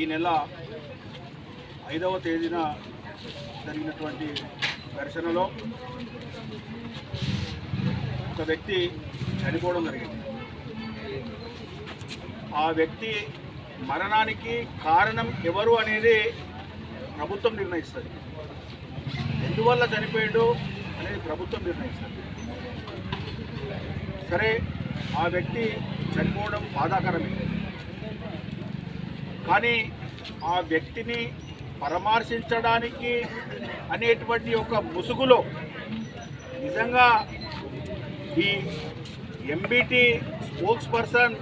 ఈ నెల ఐదవ తేదీన జరిగినటువంటి ఘర్షణలో ఒక వ్యక్తి చనిపోవడం జరిగింది. ఆ వ్యక్తి మరణానికి కారణం ఎవరు అనేది ప్రభుత్వం నిర్ణయిస్తుంది. ఎందువల్ల చనిపోయాడు అనేది ప్రభుత్వం నిర్ణయిస్తుంది. సరే ఆ వ్యక్తి చనిపోవడం బాధాకరమే. కానీ ఆ వ్యక్తిని పరామర్శించడానికి అనేటువంటి ఒక ముసుగులో నిజంగా ఈ M B T spokesperson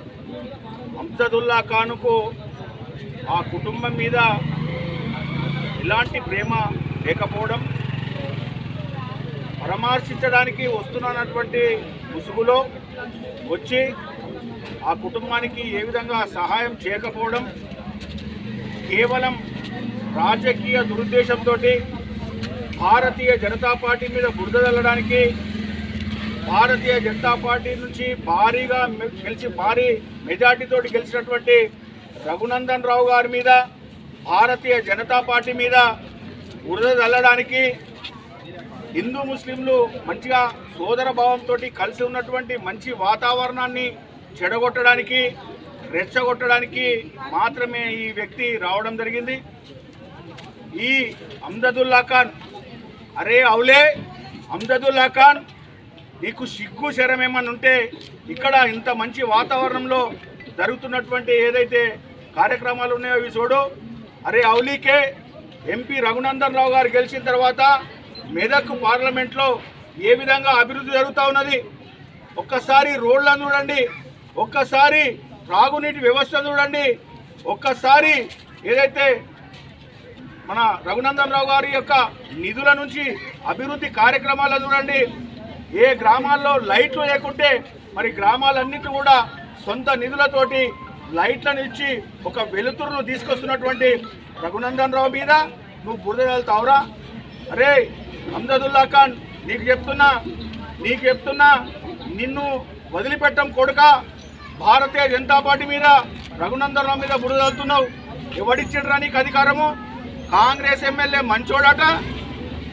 Amjadullah ఖాన్కు ఆ కుటుంబం మీద ఎలాంటి ప్రేమ లేకపోవడం పరామర్శించడానికి వస్తున్నటువంటి ముసుగులో వచ్చి ఆ కుటుంబానికి ఏ విధంగా సహాయం చేయకపోవడం కేవలం రాజకీయ దురుద్దేశంతో భారతీయ జనతా పార్టీ మీద బురద చల్లడానికి భారతీయ జనతా పార్టీ నుంచి భారీగా గెలిచి భారీ మెజార్టీతో గెలిచినటువంటి రఘునందన్ రావు గారి మీద భారతీయ జనతా పార్టీ మీద బురద చల్లడానికి హిందూ ముస్లింలు మంచిగా సోదర భావంతో కలిసి ఉన్నటువంటి మంచి వాతావరణాన్ని చెడగొట్టడానికి రెచ్చగొట్టడానికి మాత్రమే ఈ వ్యక్తి రావడం జరిగింది. ఈ అమ్దదుల్లా ఖాన్ అరే అవులే అమ్దదుల్లా ఖాన్ నీకు సిగ్గు శరం ఉంటే ఇక్కడ ఇంత మంచి వాతావరణంలో జరుగుతున్నటువంటి ఏదైతే కార్యక్రమాలు ఉన్నాయో అవి చూడు. అరే అవులీకే ఎంపీ రఘునందన్ రావు గారు గెలిచిన తర్వాత మెదక్ పార్లమెంట్లో ఏ విధంగా అభివృద్ధి జరుగుతూ ఉన్నది? ఒక్కసారి రోడ్లను చూడండి. ఒక్కసారి త్రాగునీటి వ్యవస్థ చూడండి. ఒక్కసారి ఏదైతే మన రఘునందన్ రావు గారి యొక్క నిధుల నుంచి అభివృద్ధి కార్యక్రమాలను చూడండి. ఏ గ్రామాల్లో లైట్లు లేకుంటే మరి గ్రామాలన్నిటి కూడా సొంత నిధులతోటి లైట్లను ఇచ్చి ఒక వెలుతురును తీసుకొస్తున్నటువంటి రఘునందన్ రావు మీద నువ్వు బురద వెళ్తావురా అరే అమ్జదుల్లా ఖాన్ నీకు చెప్తున్నా నీకు చెప్తున్నా నిన్ను వదిలిపెట్టం కొడుక. భారతీయ జనతా పార్టీ మీద రఘునందనరావు మీద బురద వెళ్తున్నావు ఎవడిచ్చిండ్రా నీకు అధికారము? కాంగ్రెస్ ఎమ్మెల్యే మంచోడట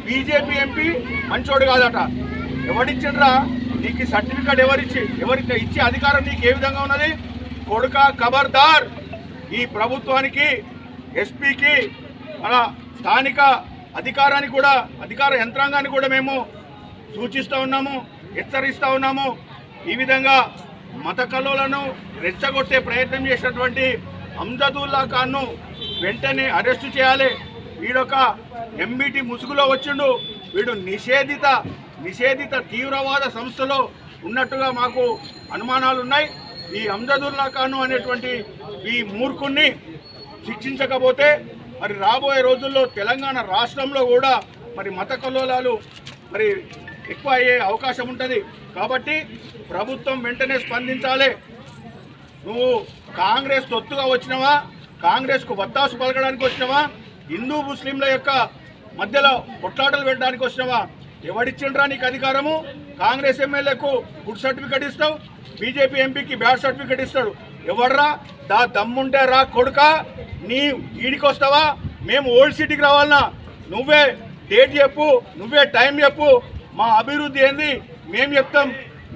బీజేపీ ఎంపీ మంచోడు కాదట. ఎవడిచ్చిండ్రా? నీకు సర్టిఫికేట్ ఎవరిచ్చి ఎవరి ఇచ్చే అధికారం నీకు ఏ విధంగా ఉన్నది? కొడుక ఖబర్దార్ ఈ ప్రభుత్వానికి ఎస్పీకి మన స్థానిక అధికారానికి కూడా అధికార యంత్రాంగాన్ని కూడా మేము సూచిస్తూ ఉన్నాము హెచ్చరిస్తూ ఉన్నాము. ఈ విధంగా మత కలువలను రెచ్చగొట్టే ప్రయత్నం చేసినటువంటి అంజదుల్లా ఖాన్ను వెంటనే అరెస్టు చేయాలి. వీడొక ఎంబీటీ ముసుగులో వచ్చిండు. వీడు నిషేధిత నిషేధిత తీవ్రవాద సంస్థలో ఉన్నట్టుగా మాకు అనుమానాలు ఉన్నాయి ఈ అంజదుల్లా ఖాను అనేటువంటి ఈ మూర్ఖుణ్ణి శిక్షించకపోతే మరి రాబోయే రోజుల్లో తెలంగాణ రాష్ట్రంలో కూడా మరి మత కల్లోలాలు మరి ఎక్కువ అయ్యే అవకాశం ఉంటుంది. కాబట్టి ప్రభుత్వం వెంటనే స్పందించాలి. నువ్వు కాంగ్రెస్ తొత్తుగా వచ్చినవా? కాంగ్రెస్కు వత్తాసు పలకడానికి వచ్చినవా? హిందూ ముస్లింల యొక్క మధ్యలో కొట్లాటలు పెట్టడానికి వచ్చినవా? ఎవడిచ్చిండ్రా నీకు అధికారము? కాంగ్రెస్ ఎమ్మెల్యేకు గుడ్ సర్టిఫికెట్ ఇస్తావు. బీజేపీ ఎంపీకి బ్యాడ్ సర్టిఫికెట్ ఇస్తాడు. ఎవడ్రా దా దమ్ముంటే రా కొడుక. నీ ఈడికి వస్తావా మేము ఓల్డ్ సిటీకి రావాలన్నా నువ్వే డేట్ చెప్పు నువ్వే టైం చెప్పు. మా అభివృద్ధి ఏంది? మేము చెప్తాం.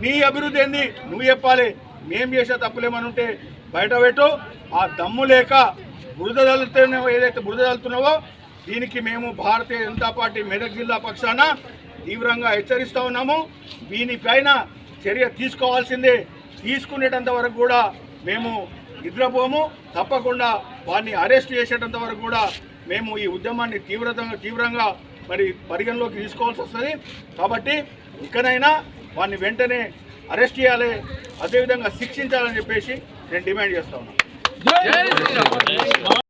నీ అభివృద్ధి ఏంది? నువ్వు చెప్పాలి. మేము చేసే తప్పులేమని ఉంటే బయట పెట్టు. ఆ దమ్ము లేక బురద చల్లుతున్నావో ఏదైతే బురద చల్లుతున్నావో దీనికి మేము భారతీయ జనతా పార్టీ మెదక్ జిల్లా పక్షాన తీవ్రంగా హెచ్చరిస్తూ ఉన్నాము. దీనిపైన చర్య తీసుకోవాల్సిందే. తీసుకునేటంత వరకు కూడా మేము నిద్రపోము. తప్పకుండా వారిని అరెస్ట్ చేసేటంత వరకు కూడా మేము ఈ ఉద్యమాన్ని తీవ్రతంగా తీవ్రంగా మరి పరిగణలోకి తీసుకోవాల్సి వస్తుంది. కాబట్టి ఇకనైనా వారిని వెంటనే అరెస్ట్ చేయాలి. అదేవిధంగా శిక్షించాలని చెప్పేసి నేను డిమాండ్ చేస్తా ఉన్నాను